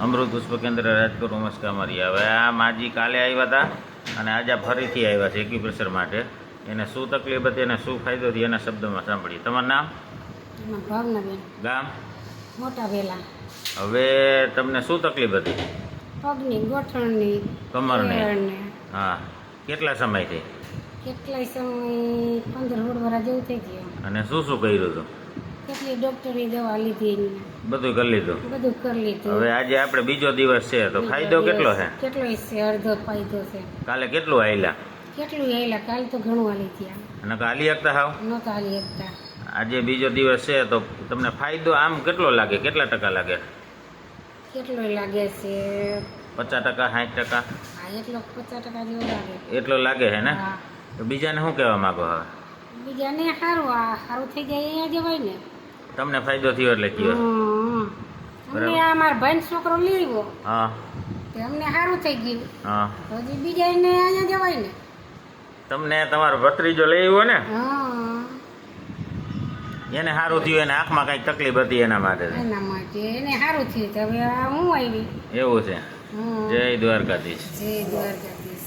અમૃત પુષ્પ કેન્દ્ર રાજકોટ ઉમસ કામરી હવે આ માજી કાલે આવ્યા હતા અને આજે ફરીથી આવ્યા છે એક્યુપ્રેશર માટે. એને શું તકલીફ હતી અને શું ફાયદો થયો એના શબ્દોમાં સાંભળીએ. તમારું નામ? ભાવનગર. ગામ? મોટા વેલા. હવે તમને શું તકલીફ હતી? પગની ગોઠણની કમરની. હા. કેટલા સમયથી કેટલાય સમય પંદર સોળ વર્ષ જેવું થઈ ગયું. અને શું શું કર્યું હતું? કેટલી ડૉક્ટરની દવા લીધી બધું કરી લીધું? બધું કરી લીધું. હવે આજે આપણે બીજો દિવસ છે તો ફાયદો કેટલો છે? કેટલો છે અડધો ફાયદો છે. કાલે કેટલું આયલા? કેટલું આયલા? કાલ તો ઘણું હાલી ગયા અને કાલી શકતા હાવ? નહોતા હાલી શકતા આજે બીજો દિવસ છે તો તમને ફાયદો આમ કેટલો લાગે? કેટલા ટકા લાગે? કેટલો લાગે છે? પચાસ ટકા સાઠ ટકા? આ એટલો પચાસ ટકા જેવો લાગે. એટલો લાગે છે ને? તો બીજાને શું કહેવા માગો હવે? બીજાને સારું સારું થઈ જાય અહીંયા જવાય ને. તમને ફાયદો થયો એટલે કયો. અમને આ માર ભાઈ છોકરો લઈ આવ્યો હા. તે અમને સારું થઈ ગયું. હા. હજી બીજા બીજાને અહીંયા જવાય ને. તમને તમારો ભત્રીજો લઈ આવ્યો ને? હા. એને સારું થયું એને આંખમાં કંઈક તકલીફ હતી એના માટે. એના માટે. એને સારું થયું. હવે આ હું આવી? એવું છે. જય દ્વારકાધીશ. જય દ્વારકાધીશ.